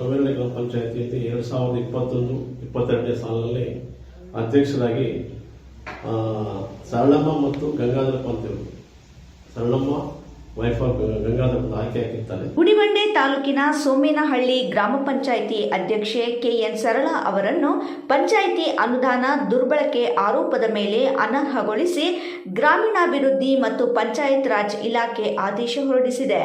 ಸೋಮೇನಹಳ್ಳಿ ಗ್ರಾಮ ಪಂಚಾಯತಿಯಲ್ಲಿ ಎರಡು ಸಾವಿರದ ಇಪ್ಪತ್ತೊಂದು, ಇಪ್ಪತ್ತೆರಡನೇ ಸಾಲಿನಲ್ಲಿ ಅಧ್ಯಕ್ಷರಾಗಿ ಸರಳಮ್ಮ ಮತ್ತು ಗಂಗಾಧರ ಪಂತೇವರು ಸರಳಮ್ಮ ವೈಫ್ ಆಫ್ ಗಂಗಾಧರ ಆಯ್ಕೆ ಆಗಿರ್ತಾರೆ. ಗುಡಿಬಂಡೆ ತಾಲೂಕಿನ ಸೋಮೇನಹಳ್ಳಿ ಗ್ರಾಮ ಪಂಚಾಯಿತಿ ಅಧ್ಯಕ್ಷೆ ಕೆಎನ್ ಸರಳ ಅವರನ್ನು ಪಂಚಾಯಿತಿ ಅನುದಾನ ದುರ್ಬಳಕೆ ಆರೋಪದ ಮೇಲೆ ಅನರ್ಹಗೊಳಿಸಿ ಗ್ರಾಮೀಣಾಭಿವೃದ್ಧಿ ಮತ್ತು ಪಂಚಾಯತ್ ರಾಜ್ ಇಲಾಖೆ ಆದೇಶ ಹೊರಡಿಸಿದೆ.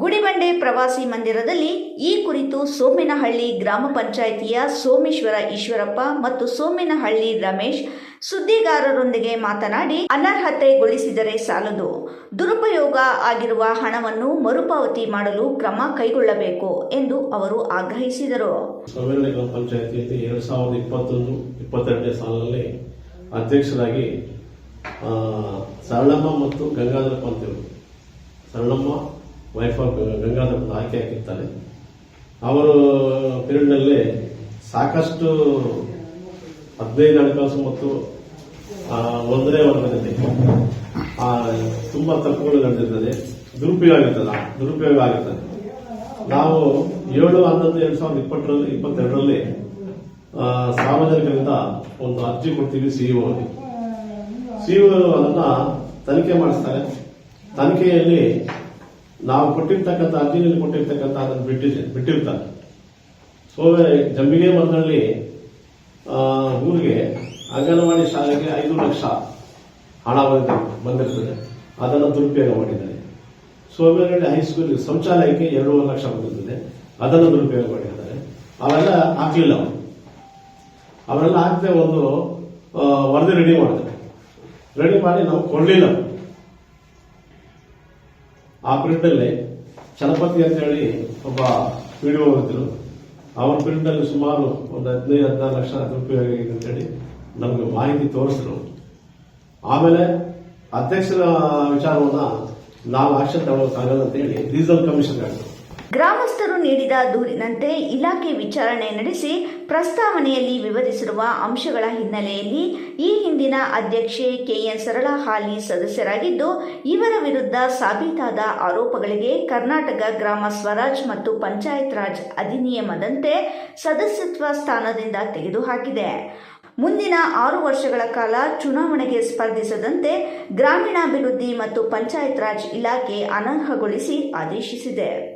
ಗುಡಿಬಂಡೆ ಪ್ರವಾಸಿ ಮಂದಿರದಲ್ಲಿ ಈ ಕುರಿತು ಸೋಮೇನಹಳ್ಳಿ ಗ್ರಾಮ ಪಂಚಾಯಿತಿಯ ಸೋಮೇಶ್ವರ ಈಶ್ವರಪ್ಪ ಮತ್ತು ಸೋಮೇನಹಳ್ಳಿ ರಮೇಶ್ ಸುದ್ದಿಗಾರರೊಂದಿಗೆ ಮಾತನಾಡಿ ಅನರ್ಹತೆಗೊಳಿಸಿದರೆ ಸಾಲದು. ದುರುಪಯೋಗ ಆಗಿರುವ ಹಣವನ್ನು ಮರುಪಾವತಿ ಮಾಡಲು ಕ್ರಮ ಕೈಗೊಳ್ಳಬೇಕು ಎಂದು ಅವರು ಆಗ್ರಹಿಸಿದರು. ಗ್ರಾಮ ಪಂಚಾಯಿತಿಯಲ್ಲಿ ಸಾವಿರದ ಸಾಲಿನಲ್ಲಿ ಅಧ್ಯಕ್ಷರಾಗಿ ಸರಳಮ್ಮ ಮತ್ತು ಗಂಗಾಧರ ಅಂತೇಳಿ ಸರಳಮ್ಮ ವೈಫ್ ಆಫ್ ಗಂಗಾಧರ ಆಯ್ಕೆ ಆಗಿರ್ತಾರೆ ಅವರು ಪೀರಿಯಡ್ನಲ್ಲಿ ಸಾಕಷ್ಟು ಹದಿನೈದು ಹಣಕಾಸು ಮತ್ತು ಒಂದನೇ ವರ್ಗದಲ್ಲಿ ತುಂಬಾ ತಪ್ಪುಗಳು ನಡೆದಿರ್ತದೆ. ದುರುಪಯೋಗ ಆಗಿರ್ತದೆ ದುರುಪಯೋಗ ಆಗಿರ್ತದೆ ನಾವು ಏಳು, ಹನ್ನೊಂದು, ಎರಡ್ ಸಾವಿರದ ಇಪ್ಪತ್ತರಲ್ಲಿ, ಇಪ್ಪತ್ತೆರಡರಲ್ಲಿ ಸಾರ್ವಜನಿಕರಿಂದ ಒಂದು ಅರ್ಜಿ ಕೊಡ್ತೀವಿ ಸಿಇಒ ಸಿಇಒ ಅದನ್ನ ತನಿಖೆ ಮಾಡಿಸ್ತಾರೆ. ತನಿಖೆಯಲ್ಲಿ ನಾವು ಕೊಟ್ಟಿರ್ತಕ್ಕಂಥ ಅರ್ಜಿನಲ್ಲಿ ಕೊಟ್ಟಿರ್ತಕ್ಕಂಥ ಅದನ್ನು ಬಿಟ್ಟಿದೆ, ಬಿಟ್ಟಿರ್ತಾರೆ. ಸೊ ಜಂಬಿಗೆ ಮರದಲ್ಲಿ ಊರಿಗೆ ಅಂಗನವಾಡಿ ಶಾಲೆಗೆ ಐದು ಲಕ್ಷ ಹಣ ಬಂದ- ಬಂದಿರ್ತದೆ. ಅದನ್ನು ದುರುಪಯೋಗ ಮಾಡಿದ್ದಾರೆ. ಸೋಮೇನಹಳ್ಳಿ ಹೈಸ್ಕೂಲ್ ಶೌಚಾಲಯಕ್ಕೆ ಎರಡೂವರೆ ಲಕ್ಷ ಬಂದಿರ್ತದೆ. ಅದನ್ನು ದುರುಪಯೋಗ ಮಾಡಿದ್ದಾರೆ. ಅವರೆಲ್ಲ ಹಾಕಲಿಲ್ಲ ಅವರು. ಅವರೆಲ್ಲ ಹಾಕದೆ ಒಂದು ವರದಿ ರೆಡಿ ಮಾಡಿದ್ರು. ರೆಡಿ ಮಾಡಿ ನಾವು ಕೊಡ್ಲಿಲ್ಲ ಆ ಪ್ರಿಂಟಲ್ಲಿ ಚಲಪತಿ ಅಂತ ಹೇಳಿ ಒಬ್ಬ ವಿಡಿಯೋ ಇದ್ರು ಅವ್ರ ಪ್ರಿಂಟಲ್ಲಿ ಸುಮಾರು ಒಂದು ಹದಿನೈದು, ಹದಿನಾರು ಲಕ್ಷ ದುರುಪಯೋಗ ಆಗಿದೆ ಅಂತೇಳಿ ನಮಗೆ ಮಾಹಿತಿ ತೋರಿಸಿದ್ರು ಆಮೇಲೆ ಅಧ್ಯಕ್ಷರ ವಿಚಾರವನ್ನ ನಾವು ಆಕ್ಷನ್ ತಗೊಳ್ಳೋಕ್ಕಾಗಲ್ಲ ಅಂತ ಹೇಳಿ ರೀಸನಲ್ ಕಮಿಷನ್ ಮಾಡಿದ್ರು ಗ್ರಾಮಸ್ಥರು ನೀಡಿದ ದೂರಿನಂತೆ ಇಲಾಖೆ ವಿಚಾರಣೆ ನಡೆಸಿ ಪ್ರಸ್ತಾವನೆಯಲ್ಲಿ ವಿವರಿಸಿರುವ ಅಂಶಗಳ ಹಿನ್ನೆಲೆಯಲ್ಲಿ ಈ ಹಿಂದಿನ ಅಧ್ಯಕ್ಷೆ ಕೆಎನ್ ಸರಳ ಹಾಲಿ ಸದಸ್ಯರಾಗಿದ್ದು, ಇವರ ವಿರುದ್ಧ ಸಾಬೀತಾದ ಆರೋಪಗಳಿಗೆ ಕರ್ನಾಟಕ ಗ್ರಾಮ ಸ್ವರಾಜ್ ಮತ್ತು ಪಂಚಾಯತ್ ರಾಜ್ ಅಧಿನಿಯಮದಂತೆ ಸದಸ್ಯತ್ವ ಸ್ಥಾನದಿಂದ ತೆಗೆದುಹಾಕಿದೆ. ಮುಂದಿನ ಆರು ವರ್ಷಗಳ ಕಾಲ ಚುನಾವಣೆಗೆ ಸ್ಪರ್ಧಿಸದಂತೆ ಗ್ರಾಮೀಣಾಭಿವೃದ್ಧಿ ಮತ್ತು ಪಂಚಾಯತ್ ರಾಜ್ ಇಲಾಖೆ ಅನರ್ಹಗೊಳಿಸಿ ಆದೇಶಿಸಿದೆ.